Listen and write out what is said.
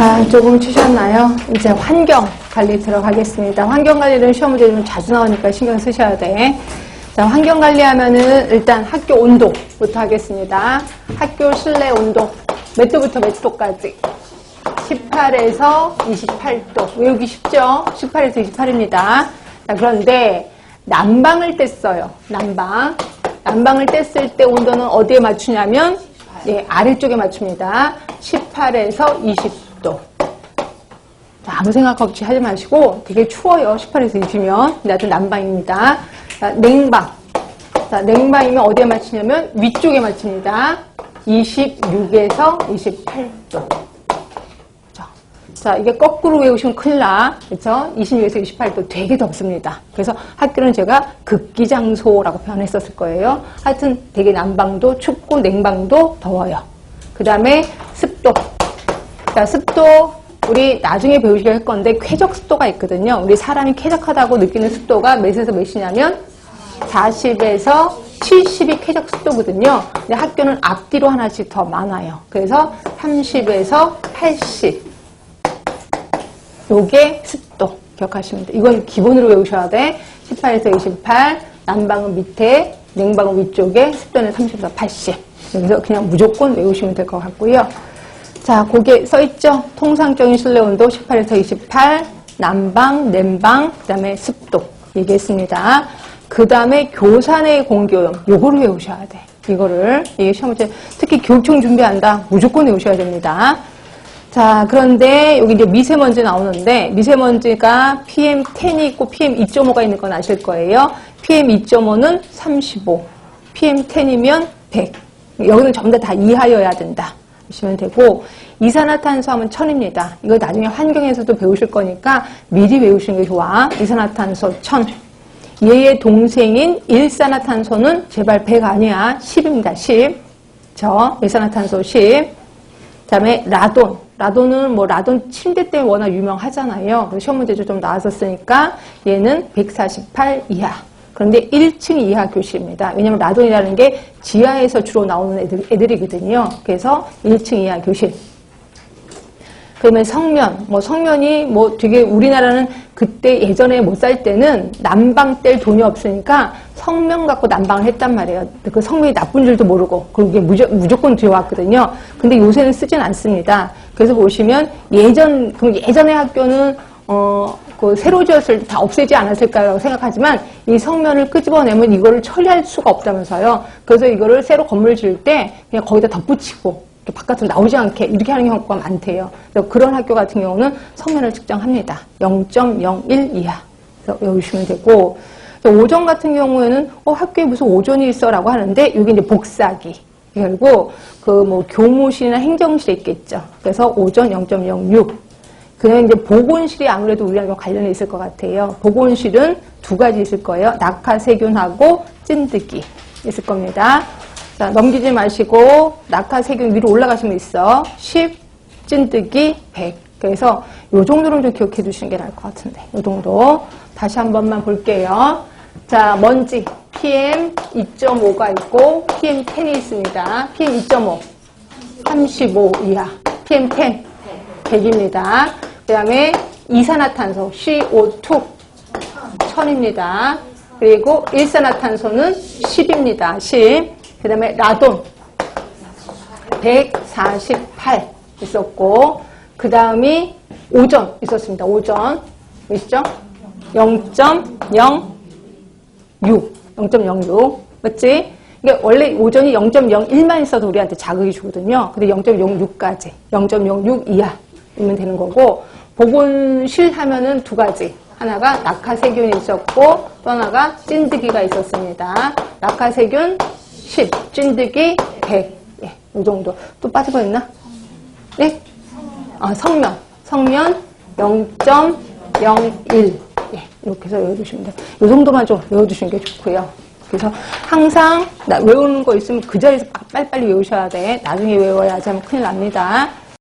자, 조금 치셨나요? 이제 환경 관리 들어가겠습니다. 환경 관리는 시험 문제 좀 자주 나오니까 신경 쓰셔야 돼. 자, 환경 관리하면은 일단 학교 온도부터 하겠습니다. 학교 실내 온도 몇 도부터 몇 도까지? 18에서 28도. 외우기 쉽죠? 18에서 28입니다. 자, 그런데 난방을 뗐어요. 난방. 난방을 뗐을 때 온도는 어디에 맞추냐면 예, 아래쪽에 맞춥니다. 18에서 20 도. 자, 아무 생각 없이 하지 마시고 되게 추워요. 18에서 20이면. 나도 난방입니다. 자, 냉방. 자, 냉방이면 어디에 맞추냐면 위쪽에 맞춥니다. 26에서 28도. 자, 자, 이게 거꾸로 외우시면 큰일 나. 그쵸? 26에서 28도 되게 덥습니다. 그래서 학교는 제가 극기장소라고 표현했었을 거예요. 하여튼 되게 난방도 춥고 냉방도 더워요. 그 다음에 습도. 자, 습도 우리 나중에 배우시게 할 건데 쾌적 습도가 있거든요. 우리 사람이 쾌적하다고 느끼는 습도가 몇에서 몇이냐면 40에서 70이 쾌적 습도거든요. 근데 학교는 앞뒤로 하나씩 더 많아요. 그래서 30에서 80. 요게 습도 기억하시면 돼요. 이건 기본으로 외우셔야 돼. 18에서 28, 난방은 밑에, 냉방은 위쪽에, 습도는 30에서 80. 여기서 그냥 무조건 외우시면 될 것 같고요. 자, 거기에 써 있죠? 통상적인 실내 온도 18에서 28, 난방, 냉방, 그 다음에 습도 얘기했습니다. 그 다음에 내 공기오염, 요거를 외우셔야 돼. 이거를, 이게 시험 문제, 특히 교육청 준비한다. 무조건 외우셔야 됩니다. 자, 그런데 여기 이제 미세먼지 나오는데 미세먼지가 PM10이 있고 PM2.5가 있는 건 아실 거예요. PM2.5는 35, PM10이면 100. 여기는 전부 다, 다 이하여야 된다. 보시면 되고 이산화탄소 하면 1000입니다. 이거 나중에 환경에서도 배우실 거니까 미리 외우시는 게 좋아. 이산화탄소 1000. 얘의 동생인 일산화탄소는 제발 100 아니야. 10입니다. 10. 저 일산화탄소 10. 그다음에 라돈. 라돈은 뭐 라돈 침대 때문에 워낙 유명하잖아요. 시험 문제도 좀 나왔었으니까 얘는 148 이하. 그런데 1층 이하 교실입니다. 왜냐하면 라돈이라는 게 지하에서 주로 나오는 애들, 애들이거든요. 그래서 1층 이하 교실. 그러면 성면, 뭐 성면이 뭐 되게 우리나라는 그때 예전에 못 살 때는 난방 뗄 돈이 없으니까 성면 갖고 난방을 했단 말이에요. 그 성면이 나쁜 줄도 모르고 그게 무조, 무조건 들어왔거든요. 근데 요새는 쓰진 않습니다. 그래서 보시면 예전 그 예전의 학교는 어, 그 새로 지었을 때 다 없애지 않았을까라고 생각하지만 이 성면을 끄집어내면 이거를 처리할 수가 없다면서요. 그래서 이거를 새로 건물 지을 때 그냥 거기다 덧붙이고 바깥으로 나오지 않게 이렇게 하는 경우가 많대요. 그래서 그런 학교 같은 경우는 성면을 측정합니다. 0.01 이하. 외우시면 되고 오전 같은 경우에는 어, 학교에 무슨 오전이 있어라고 하는데 이게 이제 복사기. 그리고 그 뭐 교무실이나 행정실에 있겠죠. 그래서 오전 0.06. 그냥 이제 보건실이 아무래도 우리랑 관련이 있을 것 같아요. 보건실은 두 가지 있을 거예요. 낙하세균하고 찐득이 있을 겁니다. 자, 넘기지 마시고 낙하세균 위로 올라가시면 있어. 10, 찐득이 100. 그래서 요 정도는 좀 기억해 두시는 게 나을 것 같은데. 요 정도. 다시 한 번만 볼게요. 자, 먼지. PM 2.5가 있고 PM10이 있습니다. PM 2.5. 35 이하. PM10. 100입니다. 그 다음에 이산화탄소 CO2 1000입니다. 그리고 일산화탄소는 10입니다. 10. 그 다음에 라돈 148 있었고 그 다음이 오전 있었습니다. 오전 있죠? 0.06 0.06 맞지? 이게 원래 오전이 0.01만 있어도 우리한테 자극이 주거든요. 근데 0.06까지 0.06 이하이면 되는 거고 보건실 하면은 두 가지 하나가 낙하세균이 있었고 또 하나가 찐득이가 있었습니다. 낙하세균 10, 찐득이 100. 예, 이 정도. 또 빠지고 있나? 네? 아, 성면. 성면 0.01. 예, 이렇게 해서 외워두시면 돼요. 이 정도만 좀 외워두시는 게 좋고요. 그래서 항상 외우는 거 있으면 그 자리에서 빨리빨리 외우셔야 돼. 나중에 외워야지 하면 큰일 납니다.